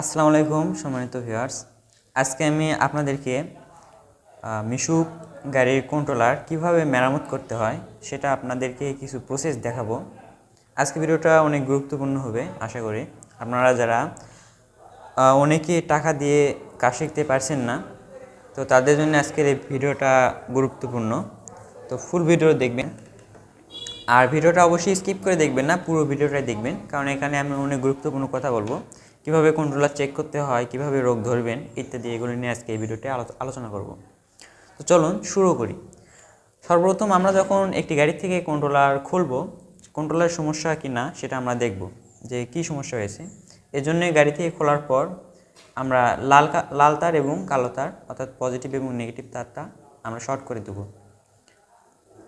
আসসালামু আলাইকুম সম্মানিত ভিউয়ার্স। আজকে আমি আপনাদেরকে মিশুক গাড়ির কন্ট্রোলার কীভাবে মেরামত করতে হয় সেটা আপনাদেরকে কিছু প্রসেস দেখাবো। আজকে ভিডিওটা অনেক গুরুত্বপূর্ণ হবে, আশা করি। আপনারা যারা অনেকে টাকা দিয়ে কাজ শিখতে পারছেন না, তো তাদের জন্য আজকের এই ভিডিওটা গুরুত্বপূর্ণ। তো ফুল ভিডিও দেখবেন। আর ভিডিওটা অবশ্যই স্কিপ করে দেখবেন না, পুরো ভিডিওটাই দেখবেন, কারণ এখানে আমি অনেক গুরুত্বপূর্ণ কথা বলব। কীভাবে কন্ট্রোলার চেক করতে হয়, কীভাবে রোগ ধরবেন, ইত্যাদি এগুলো নিয়ে আজকে এই ভিডিওতে আলো- আলোচনা করব। তো চলুন শুরু করি। সর্বপ্রথম আমরা যখন একটি গাড়ি থেকে কন্ট্রোলার খুলবো কন্ট্রোলার সমস্যা কি না সেটা আমরা দেখব, যে কি সমস্যা হয়েছে। এজন্য গাড়ি থেকে খোলার পর আমরা লাল লাল তার এবং কালো তার, অর্থাৎ পজিটিভ এবং নেগেটিভ তারটা আমরা শর্ট করে দেবো।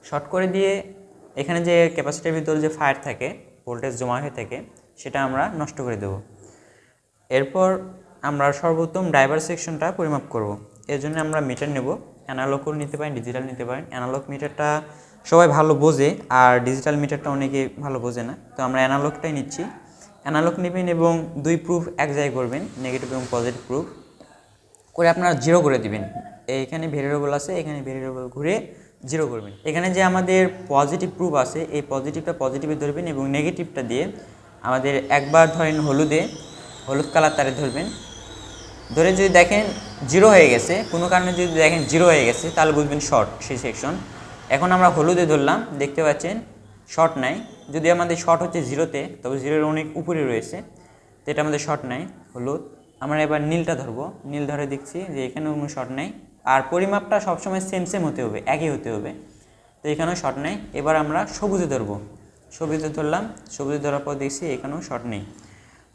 শর্ট করে দিয়ে এখানে যে ক্যাপাসিটির ভিতরে যে ফায়ার থাকে ভোল্টেজ জমা হয়ে থাকে, সেটা আমরা নষ্ট করে দেব। এরপর আমরা সর্বোত্তম ড্রাইভার সেকশনটা পরিমাপ করব। এর জন্য আমরা মিটার নেব। অ্যানালগও নিতে পারেন ডিজিটাল নিতে পারেন। অ্যানালগ মিটারটা সবাই ভালো বোঝে আর ডিজিটাল মিটারটা অনেকে ভালো বোঝে না। তো আমরা অ্যানালগটাই নিচ্ছি। অ্যানালগ নেবেন এবং দুই প্রুফ এক জায়গায় করবেন নেগেটিভ এবং পজিটিভ প্রুফ করে আপনারা জিরো করে দিবেন। এইখানে ভেরিয়েবল আছে, এখানে ভেরিয়েবল ঘুরে জিরো করবেন। এখানে যে আমাদের পজিটিভ প্রুফ আছে, এই পজিটিভটা পজিটিভে ধরবেন এবং নেগেটিভটা দিয়ে আমাদের একবার ধরেন হলুদে হলুদ কালার তারে ধরবেন। ধরে যদি দেখেন জিরো হয়ে গেছে, কোনো কারণে যদি দেখেন জিরো হয়ে গেছে, তাহলে বুঝবেন শর্ট সেই সেকশন এখন আমরা হলুদে ধরলাম, দেখতে পাচ্ছেন শর্ট নাই। যদি আমাদের শর্ট হচ্ছে জিরোতে, তবে জিরোর অনেক উপরে রয়েছে, তো এটা আমাদের শর্ট নাই, হলুদ। আমরা এবার নীলটা ধরবো। নীল ধরে দেখছি যে এখানেও কোনো শর্ট নেই। আর পরিমাপটা সবসময় সেম সেম হতে হবে, একই হতে হবে। তো এখানেও শর্ট নেই। এবার আমরা সবুজে ধরবো। সবুজে ধরলাম। সবুজে ধরার পর দেখছি এখানেও শর্ট নেই।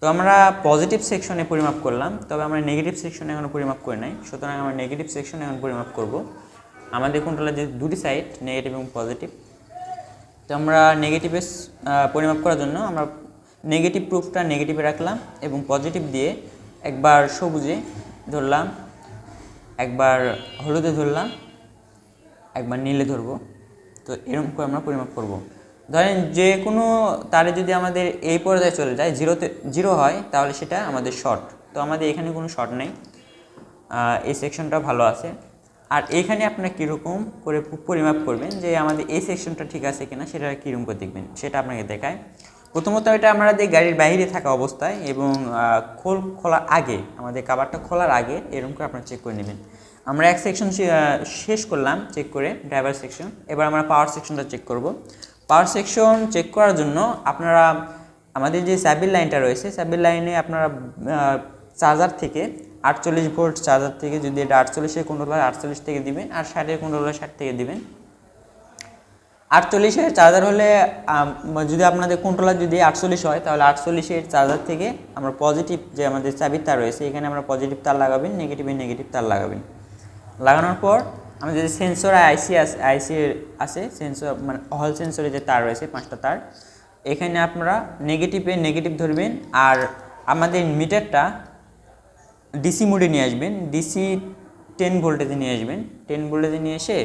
তো আমরা পজিটিভ সেকশনে পরিমাপ করলাম, তবে আমরা নেগেটিভ সেকশনে এখনও পরিমাপ করে নাই। সুতরাং আমরা নেগেটিভ সেকশনে এখন পরিমাপ করব। আমাদের কোনটা যে দুটি সাইড নেগেটিভ এবং পজিটিভ তো আমরা নেগেটিভে পরিমাপ করার জন্য আমরা নেগেটিভ প্রুফটা নেগেটিভে রাখলাম এবং পজিটিভ দিয়ে একবার সবুজে ধরলাম, একবার হলুদে ধরলাম, একবার নীলে ধরবো। তো এরকম করে আমরা পরিমাপ করব। ধরেন যে কোনো তারে যদি আমাদের এই পর্যায়ে চলে যায় জিরোতে জিরো হয়, তাহলে সেটা আমাদের শর্ট তো আমাদের এখানে কোনো শর্ট নেই। এই সেকশনটা ভালো আছে। আর এখানে আপনারা কীরকম করে পরিমাপ করবেন যে আমাদের এই সেকশনটা ঠিক আছে কিনা, সেটা কীরকম করে দেখবেন, সেটা আপনাকে দেখায়। প্রথমত এটা আমাদের গাড়ির বাইরে থাকা অবস্থায় এবং খোল খোলার আগে, আমাদের কাবারটা খোলার আগে এরকম করে আপনারা চেক করে নেবেন। আমরা এক সেকশন শেষ করলাম চেক করে ড্রাইভার সেকশন এবার আমরা পাওয়ার সেকশনটা চেক করব। পাওয়ার সেকশন চেক করার জন্য আপনারা, আমাদের যে স্যাবিল লাইনটা রয়েছে স্যাবিল লাইনে আপনারা চার্জার থেকে আটচল্লিশ ভোল্ট চার্জার থেকে যদি এটা আটচল্লিশের কন্ট্রোলার আটচল্লিশ থেকে দিবেন আর ষাটের কন্ট্রোলার ষাট থেকে দিবেন। আটচল্লিশের চার্জার হলে যদি আপনাদের কন্ট্রোলার যদি আটচল্লিশ হয়, তাহলে আটচল্লিশের চার্জার থেকে আমরা পজিটিভ যে আমাদের চাবির তার রয়েছে, এখানে আমরা পজিটিভ তার লাগাবেন নেগেটিভে নেগেটিভ তার লাগাবেন। লাগানোর পর আমাদের যে সেন্সর আইসি আইসি আছে সেন্সর মানে হল সেন্সরে যে তার রয়েছে, পাঁচটা তার, এখানে আপনারা নেগেটিভে নেগেটিভ ধরবেন, আর আমাদের মিটারটা ডিসি মোডে নিয়ে আসবেন ডিসি টেন ভোল্টেজে নিয়ে আসবেন টেন ভোল্টেজে নিয়ে এসে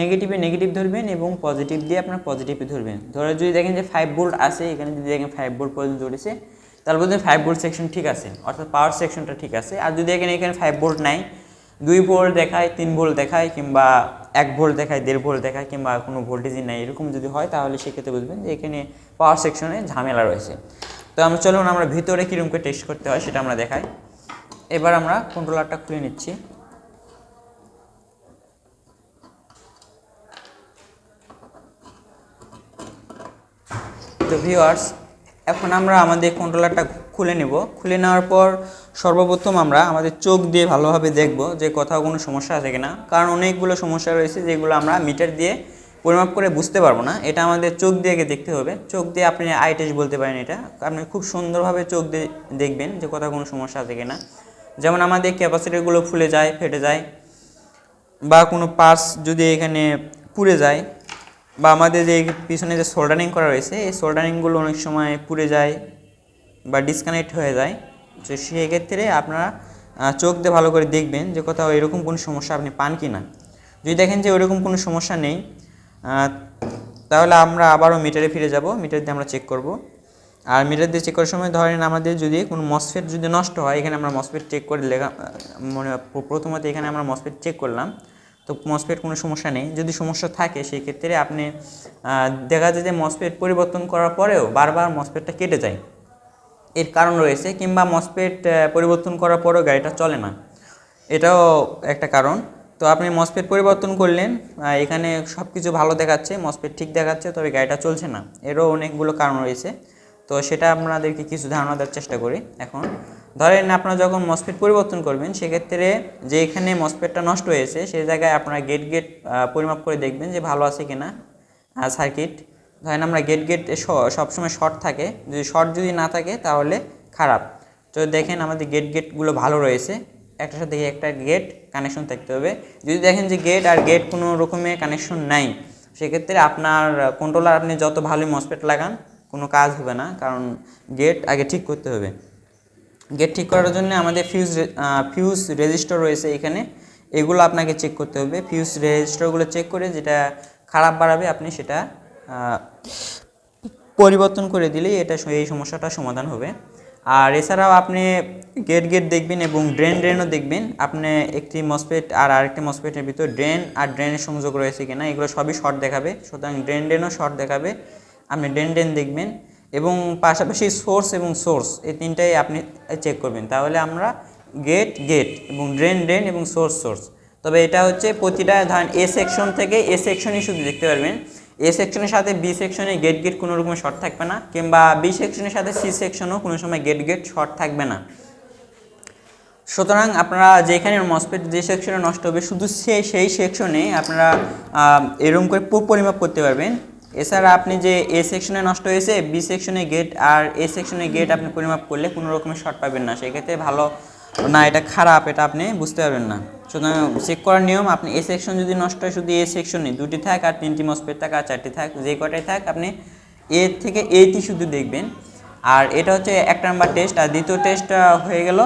নেগেটিভে নেগেটিভ ধরবেন এবং পজিটিভ দিয়ে আপনার পজিটিভে ধরবেন। ধরে যদি দেখেন যে ফাইভ ভোল্ট আছে এখানে যদি দেখেন ফাইভ ভোল্ট পর্যন্ত ধরেছে, তাহলে বলতে ফাইভ ভোল্ট সেকশন ঠিক আছে, অর্থাৎ পাওয়ার সেকশনটা ঠিক আছে। আর যদি দেখেন এখানে ফাইভ ভোল্ট নাই দুই ভোল্ট দেখায়, তিন ভোল্ট দেখায় কিংবা এক ভোল্ট দেখায়, দেড় ভোল্ট দেখায় কিংবা কোনো ভোল্টেজই নাই, এরকম যদি হয় তাহলে সেক্ষেত্রে বুঝবেন যে এখানে পাওয়ার সেকশনে ঝামেলা রয়েছে। তো আমরা চলুন, আমরা ভিতরে কীরকম করে টেস্ট করতে হয় সেটা আমরা দেখাই। এবার আমরা কন্ট্রোলারটা খুলে নিচ্ছি। তো ভিউয়ার্স এখন আমরা আমাদের কন্ট্রোলারটা খুলে নেব। খুলে নেওয়ার পর সর্বপ্রথম আমরা আমাদের চোখ দিয়ে ভালোভাবে দেখব যে কোথাও কোনো সমস্যা আছে কিনা। কারণ অনেকগুলো সমস্যা রয়েছে যেগুলো আমরা মিটার দিয়ে পরিমাপ করে বুঝতে পারব না। এটা আমাদের চোখ দিয়ে দেখতে হবে। চোখ দিয়ে আপনি আই টেস্ট বলতে পারেন এটা। আপনি খুব সুন্দরভাবে চোখ দিয়ে দেখবেন যে কোথাও কোনো সমস্যা আছে কিনা। যেমন আমাদের ক্যাপাসিটিগুলো ফুলে যায়, ফেটে যায় বা কোনো পার্স যদি এখানে পুড়ে যায় বা আমাদের যে পিছনে যে সোল্ডারিং করা রয়েছে, এই সোল্ডারিংগুলো অনেক সময় পুড়ে যায়। বা ডিসকানেক্ট হয়ে যায়, তো সেই ক্ষেত্রে আপনারা চোখ দিয়ে ভালো করে দেখবেন যে কোথাও এরকম কোনো সমস্যা আপনি পান কি না যদি দেখেন যে ওইরকম কোনো সমস্যা নেই তাহলে আমরা আবারও মিটারে ফিরে যাব মিটার দিয়ে আমরা চেক করব। আর মিটার দিয়ে চেক করার সময় ধরেন আমাদের যদি কোনো মসফেট যদি নষ্ট হয়, এখানে আমরা মসফেট চেক করে লেখা মনে, প্রথমত এখানে আমরা মসফেট চেক করলাম। তো মসফেট কোনো সমস্যা নেই, যদি সমস্যা থাকে সেই ক্ষেত্রে আপনি দেখা যায় যে মসফেট পরিবর্তন করার পরেও বারবার মসফেটটা কেটে যায়। এর কারণ রয়েছে কিংবা মসফেট পরিবর্তন করার পরও গাড়িটা চলে না। এটাও একটা কারণ। তো আপনি মসফেট পরিবর্তন করলেন এখানে সব কিছু ভালো দেখাচ্ছে মসফেট ঠিক দেখাচ্ছে, তবে গাড়িটা চলছে না। এরও অনেকগুলো কারণ রয়েছে। তো সেটা আপনাদেরকে কিছু ধারণা দেওয়ার চেষ্টা করি। এখন ধরেন আপনারা যখন মসফেট পরিবর্তন করবেন, সেক্ষেত্রে যে এখানে মসফেটটা নষ্ট হয়েছে সেই জায়গায় আপনারা গেট গেট পরিমাপ করে দেখবেন যে ভালো আছে কিনা সার্কিট ধরেন আমরা গেট গেট সবসময় শর্ট থাকে, যদি শর্ট যদি না থাকে তাহলে খারাপ। তো দেখেন আমাদের গেট গেটগুলো ভালো রয়েছে, একটার সাথে একটা গেট কানেকশন থাকতে হবে। যদি দেখেন যে গেট আর গেট কোনো রকমের কানেকশন নাই, সেক্ষেত্রে আপনার কন্ট্রোলার আপনি যত ভালোই মসপেট লাগান, কোনো কাজ হবে না, কারণ গেট আগে ঠিক করতে হবে। গেট ঠিক করার জন্য আমাদের ফিউজ ফিউজ রেজিস্টার রয়েছে এখানে, এগুলো আপনাকে চেক করতে হবে। ফিউজ রেজিস্টারগুলো চেক করে যেটা খারাপ বাড়াবে, আপনি সেটা পরিবর্তন করে দিলেই এটা এই সমস্যাটা সমাধান হবে। আর এছাড়াও আপনি গেট গেট দেখবেন এবং ড্রেন ড্রেনও দেখবেন। আপনি একটি মসপেট আর আরেকটি মসপেটের ভিতর ড্রেন আর ড্রেনের সংযোগ রয়েছে কিনা, এগুলো সবই শর্ট দেখাবে। সুতরাং ড্রেন ড্রেনও শর্ট দেখাবে। আপনি ড্রেন ড্রেন দেখবেন এবং পাশাপাশি সোর্স এবং সোর্স এই তিনটাই আপনি চেক করবেন। তাহলে আমরা গেট গেট এবং ড্রেন ড্রেন এবং সোর্স সোর্স তবে এটা হচ্ছে প্রতিটা ধরেন এ সেকশন থেকে এ সেকশনই শুধু দেখতে পারবেন। এ সেকশনের সাথে বি সেকশনে গেট গেট কোনো রকমের শর্ট থাকবে না, কিংবা বি সেকশনের সাথে সি সেকশনও কোনো সময় গেট গেট শর্ট থাকবে না। সুতরাং আপনারা যেখানে মসপেট যে সেকশনে নষ্ট হবে, শুধু সে, সেই সেকশনে আপনারা এরকম করে পরিমাপ করতে পারবেন। এছাড়া আপনি যে এ সেকশনে নষ্ট হয়েছে বি সেকশনে গেট আর এ সেকশনে গেট আপনি পরিমাপ করলে কোনো রকমের শর্ট পাবেন না। সেক্ষেত্রে ভালো না, এটা খারাপ, এটা আপনি বুঝতে পারবেন না। সুতরাং চেক করার নিয়ম, আপনি এ সেকশন যদি নষ্ট হয়, শুধু এ সেকশনে দুটি থাক আর তিনটি মসপেট থাক আর চারটি থাক, যে কটাই থাক, আপনি এ থেকে এইটি শুধু দেখবেন। আর এটা হচ্ছে এক নাম্বার টেস্ট আর দ্বিতীয় টেস্ট হয়ে গেল,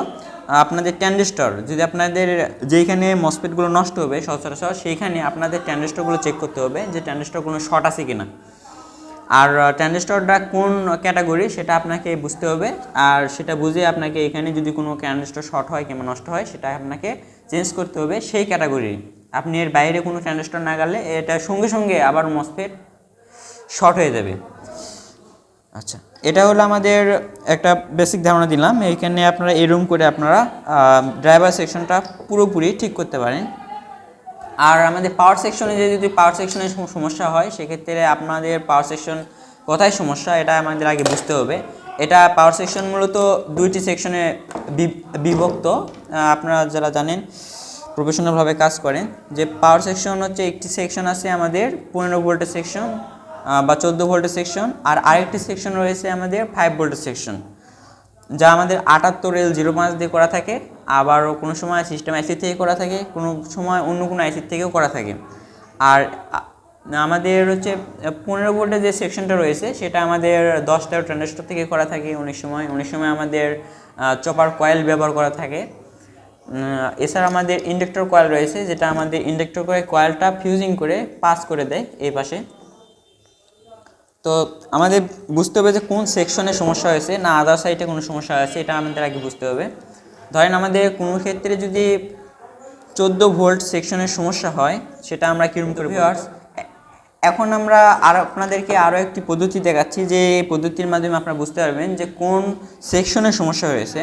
আপনাদের ট্যান্ডেস্টর যদি আপনাদের যেইখানে মসপেটগুলো নষ্ট হবে, সচরাচর সেইখানে আপনাদের ট্যান্ডেস্টরগুলো চেক করতে হবে যে ট্যান্ডেস্টরগুলো শর্ট আছে কিনা। আর ট্যান্ডেস্টরটা কোন ক্যাটাগরি সেটা আপনাকে বুঝতে হবে। আর সেটা বুঝে আপনাকে এখানে যদি কোনো ট্যান্ডেস্টর শর্ট হয় কিংবা নষ্ট হয়, সেটা আপনাকে চেঞ্জ করতে হবে সেই ক্যাটাগরি আপনি এর বাইরে কোনো ট্যান্ডেস্টর না গেলে এটা সঙ্গে সঙ্গে আবার মসপেট শর্ট হয়ে যাবে। আচ্ছা এটা হলো আমাদের একটা বেসিক ধারণা দিলাম। এইখানে আপনারা এরকম করে আপনারা ড্রাইভার সেকশনটা পুরোপুরি ঠিক করতে পারেন। আর আমাদের পাওয়ার সেকশনে যদি পাওয়ার সেকশনের সমস্যা হয়, সেক্ষেত্রে আপনাদের পাওয়ার সেকশন কোথায় সমস্যা, এটা আমাদের আগে বুঝতে হবে। এটা পাওয়ার সেকশন মূলত দুইটি সেকশনে বিভক্ত। আপনারা যারা জানেন প্রফেশনালভাবে কাজ করেন, যে পাওয়ার সেকশন হচ্ছে একটি সেকশন আছে আমাদের পনেরো ভোল্টের সেকশন বা চোদ্দ ভোল্টের সেকশন আর আরেকটি সেকশন রয়েছে আমাদের ফাইভ ভোল্টের সেকশন যা আমাদের আটাত্তর এল জিরো পাঁচ দিয়ে করা থাকে, আবারও কোনো সময় সিস্টেম আইসি থেকে করা থাকে, কোনো সময় অন্য কোনো আইসি থেকেও করা থাকে। আর আমাদের হচ্ছে পনেরো ভোল্টের যে সেকশনটা রয়েছে, সেটা আমাদের দশটা ট্রানজিস্টর থেকে করা থাকে অনেক সময়। অনেক সময় আমাদের চপার কয়েল ব্যবহার করা থাকে। এছাড়া আমাদের ইন্ডাক্টর কয়েল রয়েছে, যেটা আমাদের ইন্ডাক্টর করে কয়েলটা ফিউজিং করে পাস করে দেয় এই পাশে। তো আমাদের বুঝতে হবে যে কোন সেকশনে সমস্যা হয়েছে, না আদার সাইডে কোনো সমস্যা হয়েছে, এটা আমাদের আগে বুঝতে হবে। ধরেন আমাদের কোনো ক্ষেত্রে যদি চোদ্দ ভোল্ট সেকশনের সমস্যা হয়, সেটা আমরা কীরকম করে এখন আমরা আর আপনাদেরকে আরও একটি পদ্ধতি দেখাচ্ছি, যে এই পদ্ধতির মাধ্যমে আপনারা বুঝতে পারবেন যে কোন সেকশনের সমস্যা হয়েছে।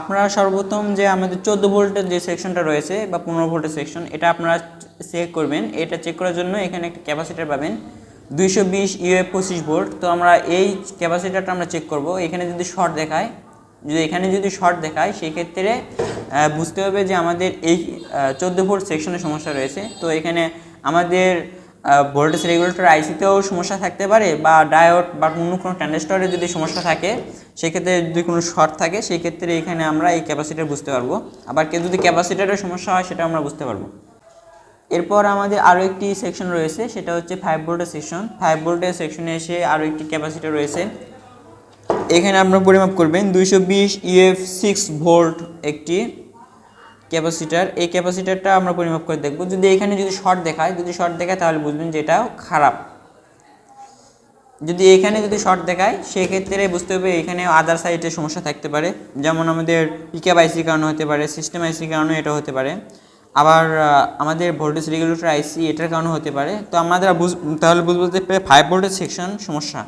আপনারা সর্বপ্রথম যে আমাদের চোদ্দ ভোল্টের যে সেকশনটা রয়েছে, বা পনেরো ভোল্টের সেকশন এটা আপনারা চেক করবেন। এটা চেক করার জন্য এখানে একটা ক্যাপাসিটার পাবেন। দুইশো বিশ ইউএফ পঁচিশ ভোল্ট তো আমরা এই ক্যাপাসিটারটা আমরা চেক করব। এখানে যদি শর্ট দেখায় যদি এখানে যদি শর্ট দেখায় সেই ক্ষেত্রে আহ, বুঝতে হবে যে আমাদের এই চোদ্দ ভোল্ট সেকশনের সমস্যা রয়েছে। তো এখানে আমাদের ভোল্টেজ রেগুলেটর আইসিতেও সমস্যা থাকতে পারে বা ডায়োড বা অন্য কোনো ট্রানজিস্টরে যদি সমস্যা থাকে সেক্ষেত্রে যদি কোনো শর্ট থাকে সেই ক্ষেত্রে এখানে আমরা এই ক্যাপাসিটার বুঝতে পারব। আবার কেউ যদি ক্যাপাসিটারের সমস্যা হয় সেটা আমরা বুঝতে পারব। এরপর আমাদের আরও একটি সেকশন রয়েছে, সেটা হচ্ছে ফাইভ ভোল্টের সেকশন ফাইভ ভোল্টের সেকশনে এসে আরও একটি ক্যাপাসিটার রয়েছে। এখানে আপনারা পরিমাপ করবেন, দুইশো বিশ ইউএফ সিক্স ভোল্ট একটি ক্যাপাসিটার এই ক্যাপাসিটারটা আমরা পরিমাপ করে দেখব। যদি এখানে যদি শর্ট দেখায়, যদি শর্ট দেখায় তাহলে বুঝবেন যে এটাও খারাপ। যদি এখানে যদি শর্ট দেখায়, সেক্ষেত্রে বুঝতে হবে এখানে আদার সাইডে সমস্যা থাকতে পারে। যেমন আমাদের পিকআপ আইসির কারণে হতে পারে সিস্টেম আইসির কারণে এটা হতে পারে। আবার আমাদের ভোল্টেজ রেগুলেটর আইসি এটার কারণে হতে পারে। তো আমাদের বুঝ, তাহলে বুঝব যে ফাইভ ভোল্টেজ সেকশন সমস্যা।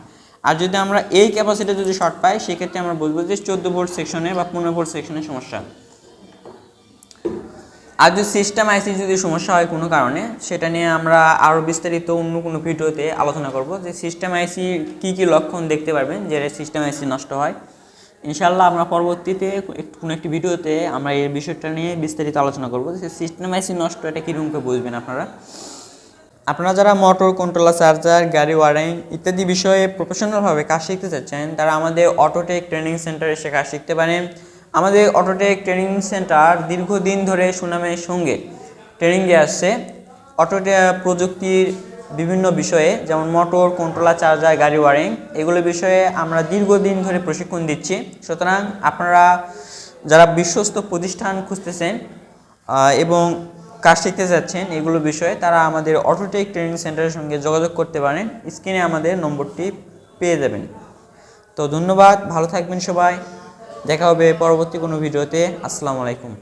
আর যদি আমরা এই ক্যাপাসিটি যদি শর্ট পাই, সেক্ষেত্রে আমরা বুঝব যে চোদ্দ ভোল্ট সেকশনে বা পনেরো ভোল্ট সেকশনের সমস্যা। আর যদি সিস্টেম আইসি যদি সমস্যা হয় কোনো কারণে, সেটা নিয়ে আমরা আরও বিস্তারিত অন্য কোনো ভিডিওতে আলোচনা করব যে সিস্টেম আইসি কী কী লক্ষণ দেখতে পারবেন যে সিস্টেম আইসি নষ্ট হয়। ইনশাল্লাহ আমরা পরবর্তীতে কোনো একটি ভিডিওতে আমরা এই বিষয়টা নিয়ে বিস্তারিত আলোচনা করব। যে সিস্টেম নষ্ট, এটা কীরকম করে বুঝবেন আপনারা? আপনারা যারা মোটর কন্ট্রোলার চার্জার গাড়ি ওয়ারিং ইত্যাদি বিষয়ে প্রফেশনালভাবে কাজ শিখতে চাচ্ছেন, তারা আমাদের অটোটেক ট্রেনিং সেন্টারে এসে কাজ শিখতে পারেন। আমাদের অটোটেক ট্রেনিং সেন্টার দীর্ঘদিন ধরে সুনামের সঙ্গে ট্রেনিং দিয়ে আসছে। অটোটে প্রযুক্তির বিভিন্ন বিষয়ে, যেমন মোটর কন্ট্রোলার চার্জার গাড়ি ওয়ারিং এগুলো বিষয়ে আমরা দীর্ঘদিন ধরে প্রশিক্ষণ দিচ্ছি। সুতরাং আপনারা যারা বিশ্বস্ত প্রতিষ্ঠান খুঁজতেছেন এবং কাজ শিখতে যাচ্ছেন এগুলো বিষয়ে, তারা আমাদের অটোটেক ট্রেনিং সেন্টারের সঙ্গে যোগাযোগ করতে পারেন। স্ক্রিনে আমাদের নম্বরটি পেয়ে যাবেন। তো ধন্যবাদ, ভালো থাকবেন সবাই। দেখা হবে পরবর্তী কোনো ভিডিওতে। আসসালামু আলাইকুম।